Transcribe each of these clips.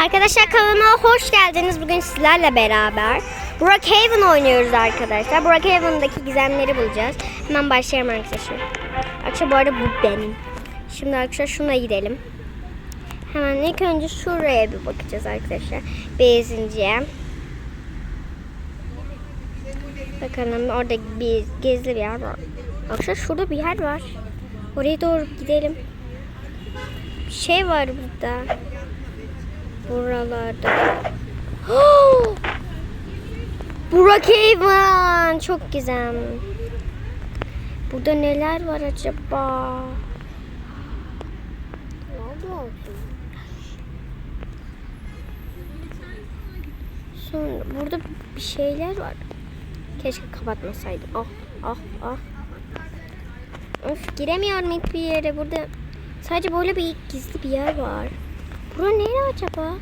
Arkadaşlar kanalıma hoş geldiniz. Bugün sizlerle beraber Brookhaven oynuyoruz arkadaşlar. Brookhaven'daki gizemleri bulacağız. Hemen başlayalım arkadaşlar. Arkadaşlar bu arada bu benim. Şimdi arkadaşlar şuna gidelim. Hemen ilk önce şuraya bir bakacağız arkadaşlar. Benzinciye. Bakalım orada bir gizli bir yer var. Arkadaşlar şurada bir yer var. Oraya doğru gidelim. Bir şey var burada. Buralarda. Brookhaven. Çok güzel. Burada neler var acaba? Sonra burada bir şeyler var. Keşke kapatmasaydım. Ah ah ah. Of giremiyorum hiçbir yere. Burada sadece böyle bir gizli bir yer var. Bura nere acaba?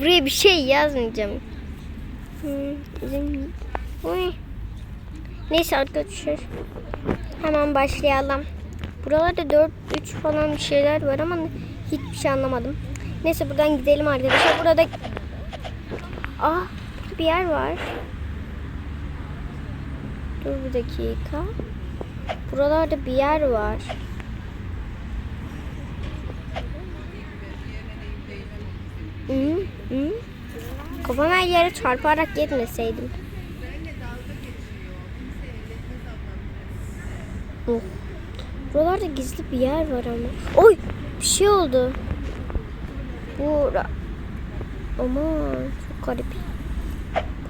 Buraya bir şey yazmayacağım. Hmm. Neyse arkadaşlar. Hemen başlayalım. Buralarda 4 3 falan bir şeyler var ama hiçbir şey anlamadım. Neyse buradan gidelim arkadaşlar. Burada Ah, bir yer var. Dur bir dakika. Buralarda bir yer var. Hı, hı. Kafam her yere çarparak gitmeseydim. Oh. Buralarda gizli bir yer var ama. Oy! Bir şey oldu. Bura. Aman çok garip.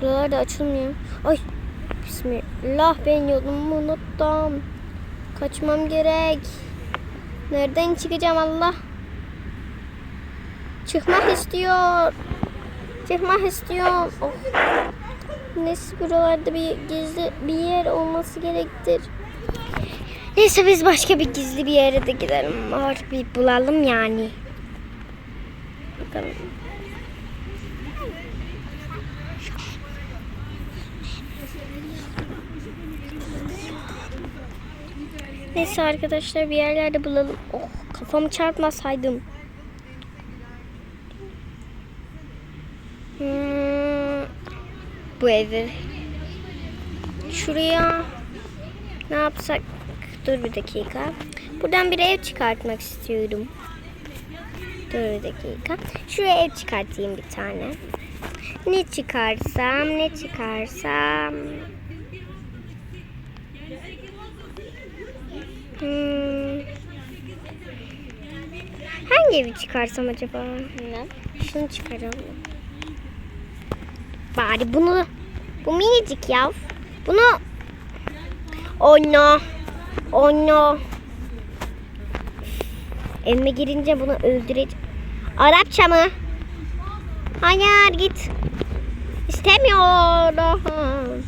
Buralarda açılmıyor. Ay Bismillah ben yolumu unuttum. Kaçmam gerek. Nereden çıkacağım Allah? Çıkmak istiyor. Çıkmak istiyorum. Oh. Neyse buralarda bir gizli bir yer olması gerektir. Neyse biz başka bir gizli bir yere de gidelim. Var bir bulalım yani. Bakalım. Neyse arkadaşlar bir yerlerde bulalım. Oh kafamı çarpmasaydım. Hmm, bu evi. Şuraya ne yapsak? Dur bir dakika. Buradan bir ev çıkartmak istiyorum. Dur bir dakika. Şuraya ev çıkartayım bir tane. Ne çıkarsam, ne çıkarsam. Hmm. Hangi evi çıkarsam acaba? Ne? Şunu çıkaralım. Bari bunu bu minicik ya. Bunu Oh no. Oh no. Evime girince bunu öldüreceğim. Arapça mı? Hayır git. İstemiyorum.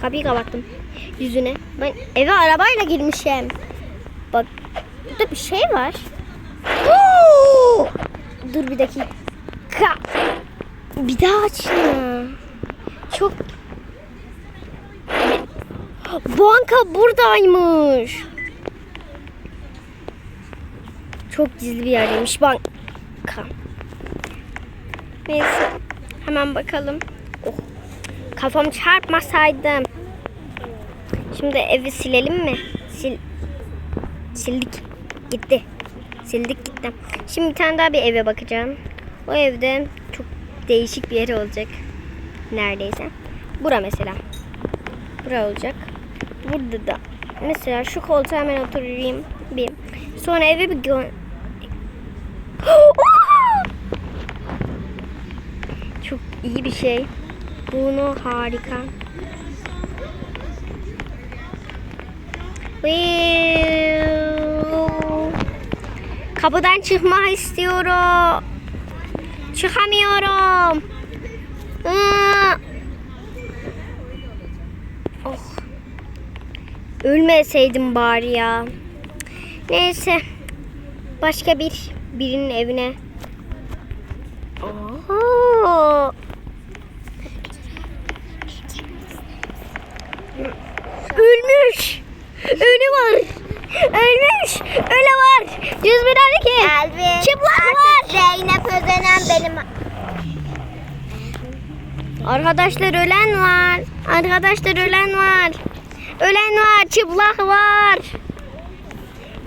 Kapıyı kapattım. Yüzüne. Ben eve arabayla girmişim. Bak burada bir şey var. Dur bir dakika. Bir daha açma. Çok Banka buradaymış. Çok gizli bir yerdeymiş banka. Neyse. Hemen bakalım. Oh. Kafam çarpmasaydım. Şimdi evi silelim mi? Sil Sildik. Gitti. Sildik gitti. Şimdi bir tane daha bir eve bakacağım. O evde değişik bir yer olacak. Neredeyse. Bura mesela. Bura olacak. Burada da. Mesela şu koltuğa hemen oturayım. Bir. Sonra eve bir gö Çok iyi bir şey. Bunu harika. Kapıdan çıkmak istiyorum. Çıkamıyorum. Oh. Ölmeseydim bari ya. Neyse. Başka bir birinin evine. Oho. Ölmüş. Ölü var. Ölmüş. Öyle var. 101 12. Elvin. Çıplak var. Zeynep Özenen benim. Arkadaşlar ölen var. Arkadaşlar ölen var. Ölen var. Çıplak var.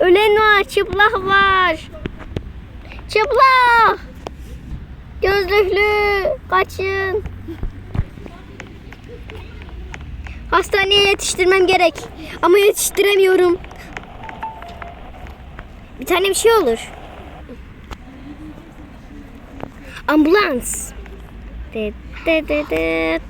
Ölen var. Çıplak var. Çıplak. Gözlüklü. Kaçın. Hastaneye yetiştirmem gerek. Ama yetiştiremiyorum. Bir tane bir şey olur. Ambulans. De, de, de, de.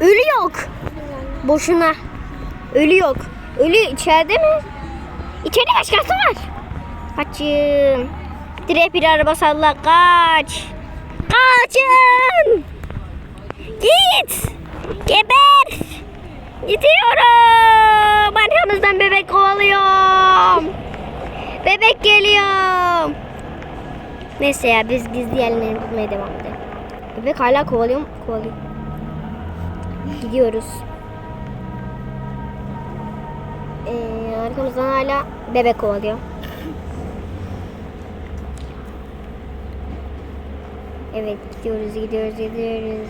Ölü yok. Boşuna. Ölü yok. Ölü içeride mi? İçeride başkası var. Kaçın. Direkt bir araba salla kaç. Kaçın. Git. Geber. Gidiyorum. Arkamızdan bebek kovalıyorum. Bebek geliyor. Neyse ya biz gizli yerlerini bulmaya devam edelim. Bebek hala kovalıyor mu? Kovalıyor. Gidiyoruz. Arkamızdan hala bebek kovalıyor. Evet gidiyoruz gidiyoruz gidiyoruz.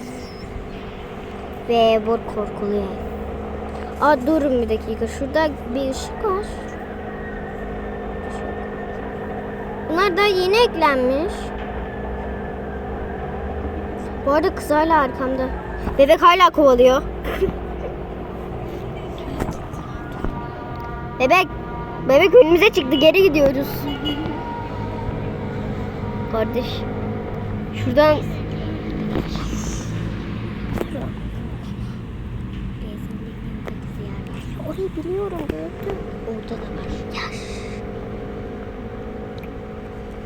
Ve bu korkuluyor. Aa durun bir dakika. Şurada bir ışık var. Bunlar da yeni eklenmiş. Bu arada kız hala arkamda. Bebek hala kovalıyor. Bebek. Bebek önümüze çıktı. Geri gidiyoruz. Kardeş. Şuradan Orayı biliyorum gördüm. Orada da var. Yaş.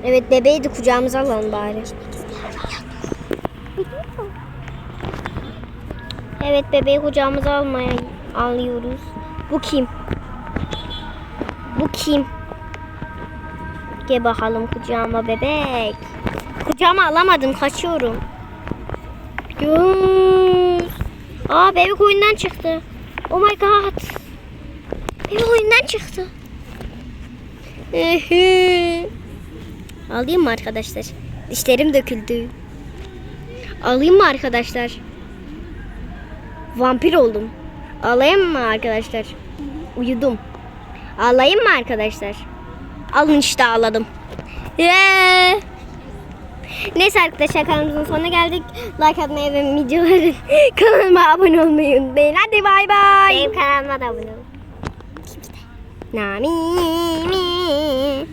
Evet bebeği de kucağımıza alalım bari. Evet bebeği kucağımıza almaya alıyoruz. Bu kim? Bu kim? Gel bakalım kucağıma bebek. Kucağıma alamadım kaçıyorum. Yüz. Aa bebek oyundan çıktı. Oh my god. Bebek oyundan çıktı. Alayım mı arkadaşlar? Dişlerim döküldü. Alayım mı arkadaşlar? Vampir oldum. Alayım mı arkadaşlar? Uyudum. Alayım mı arkadaşlar? Alın işte ağladım. Yeah. Neyse arkadaşlar kanalımızın sonuna geldik. Like atmayı ve videoları kanalıma abone olmayı unutmayın. Hadi bay bay. Benim kanalıma da abone olun. Nami mi mi